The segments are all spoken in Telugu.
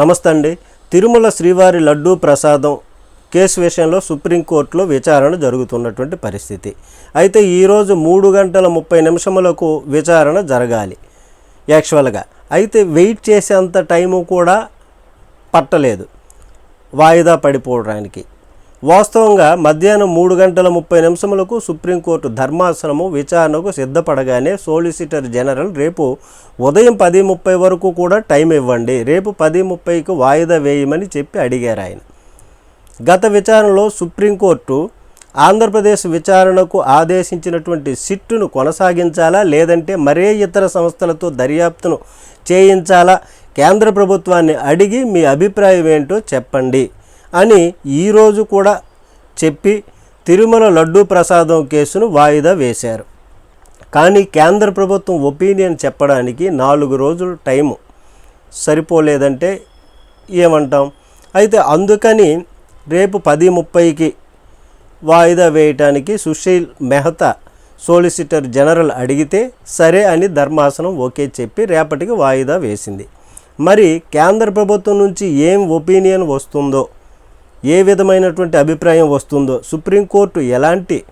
నమస్తే అండి. తిరుమల శ్రీవారి లడ్డూ ప్రసాదం కేసు విషయంలో సుప్రీంకోర్టులో విచారణ జరుగుతున్నటువంటి పరిస్థితి. అయితే ఈరోజు మూడు గంటల ముప్పై నిమిషములకు విచారణ జరగాలి. యాక్చువల్గా అయితే వెయిట్ చేసేంత టైము కూడా పట్టలేదు. వాయిదా పడిపోవడానికి. వాస్తవంగా మధ్యాహ్నం మూడు గంటల ముప్పై నిమిషములకు సుప్రీంకోర్టు ధర్మాసనము విచారణకు సిద్ధపడగానే సోలిసిటర్ జనరల్ రేపు ఉదయం పది ముప్పై వరకు కూడా టైం ఇవ్వండి. రేపు పది ముప్పైకి వాయిదా వేయమని చెప్పి అడిగారు ఆయన. గత విచారణలో సుప్రీంకోర్టు ఆంధ్రప్రదేశ్ విచారణకు ఆదేశించినటువంటి సిట్టును కొనసాగించాలా లేదంటే మరే ఇతర సంస్థలతో దర్యాప్తును చేయించాలా? కేంద్ర ప్రభుత్వాన్ని అడిగి మీ అభిప్రాయం ఏంటో చెప్పండి. అని ఈరోజు కూడా చెప్పి తిరుమల లడ్డూ ప్రసాదం కేసును వాయిదా వేశారు. కానీ కేంద్ర ప్రభుత్వం ఒపీనియన్ చెప్పడానికి నాలుగు రోజులు టైము సరిపోలేదంటే ఏమంటాం? అయితే అందుకని రేపు పది ముప్పైకి వాయిదా వేయటానికి సుశీల్ మెహతా సోలిసిటర్ జనరల్ అడిగితే సరే అని ధర్మాసనం ఓకే చెప్పి రేపటికి వాయిదా వేసింది. మరి కేంద్ర ప్రభుత్వం నుంచి ఏం ఒపీనియన్ వస్తుందో ఏ విధమైనటువంటి అభిప్రాయం వస్తుందో సుప్రీంకోర్టు ఎలాంటి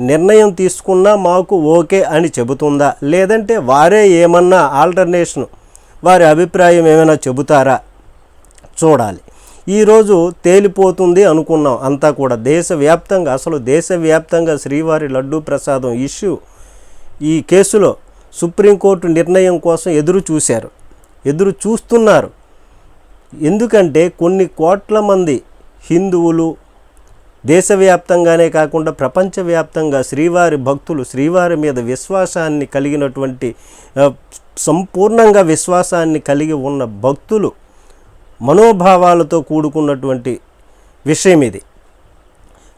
నిర్ణయం తీసుకున్నా మాకు ఓకే అని చెబుతుందా? లేదంటే వారే ఏమన్నా ఆల్టర్నేషన్ వారి అభిప్రాయం ఏమైనా చెబుతారా? చూడాలి. ఈరోజు తేలిపోతుంది అనుకున్నాం అంతా కూడా. దేశవ్యాప్తంగా అసలు దేశవ్యాప్తంగా శ్రీవారి లడ్డూ ప్రసాదం ఇష్యూ ఈ కేసులో సుప్రీంకోర్టు నిర్ణయం కోసం ఎదురు చూశారు. ఎదురు చూస్తున్నారు. ఎందుకంటే కొన్ని కోట్ల మంది హిందువులు దేశవ్యాప్తంగానే కాకుండా ప్రపంచవ్యాప్తంగా శ్రీవారి భక్తులు శ్రీవారి మీద విశ్వాసాన్ని కలిగినటువంటి సంపూర్ణంగా విశ్వాసాన్ని కలిగి ఉన్న భక్తులు మనోభావాలతో కూడుకున్నటువంటి విషయం ఇది.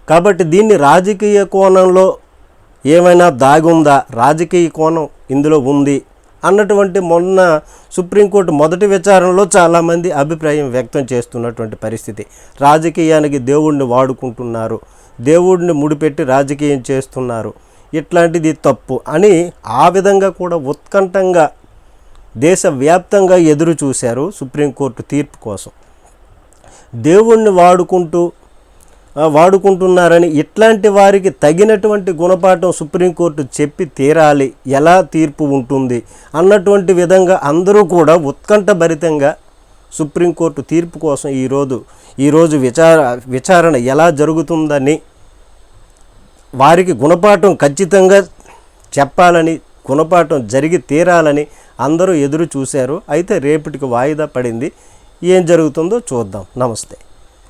కాబట్టి దీన్ని రాజకీయ కోణంలో ఏమైనా దాగుందా రాజకీయ కోణం ఇందులో ఉంది. అన్నటువంటి మొన్న సుప్రీంకోర్టు మొదటి విచారణలో చాలామంది అభిప్రాయం వ్యక్తం చేస్తున్నటువంటి పరిస్థితి. రాజకీయానికి దేవుణ్ణి వాడుకుంటున్నారు. దేవుడిని ముడిపెట్టి రాజకీయం చేస్తున్నారు. ఇట్లాంటిది తప్పు అని ఆ విధంగా కూడా ఉత్కంఠంగా దేశవ్యాప్తంగా ఎదురు చూశారు సుప్రీంకోర్టు తీర్పు కోసం. దేవుణ్ణి వాడుకుంటూ వాడుకుంటున్నారని ఇట్లాంటి వారికి తగినటువంటి గుణపాఠం సుప్రీంకోర్టు చెప్పి తీరాలి. ఎలా తీర్పు ఉంటుంది? అన్నటువంటి విధంగా అందరూ కూడా ఉత్కంఠభరితంగా సుప్రీంకోర్టు తీర్పు కోసం ఈరోజు ఈరోజు విచార విచారణ ఎలా జరుగుతుందని వారికి గుణపాఠం ఖచ్చితంగా చెప్పాలని గుణపాఠం జరిగి తీరాలని అందరూ ఎదురు చూశారు. అయితే రేపటికి వాయిదా పడింది. ఏం జరుగుతుందో చూద్దాం. నమస్తే.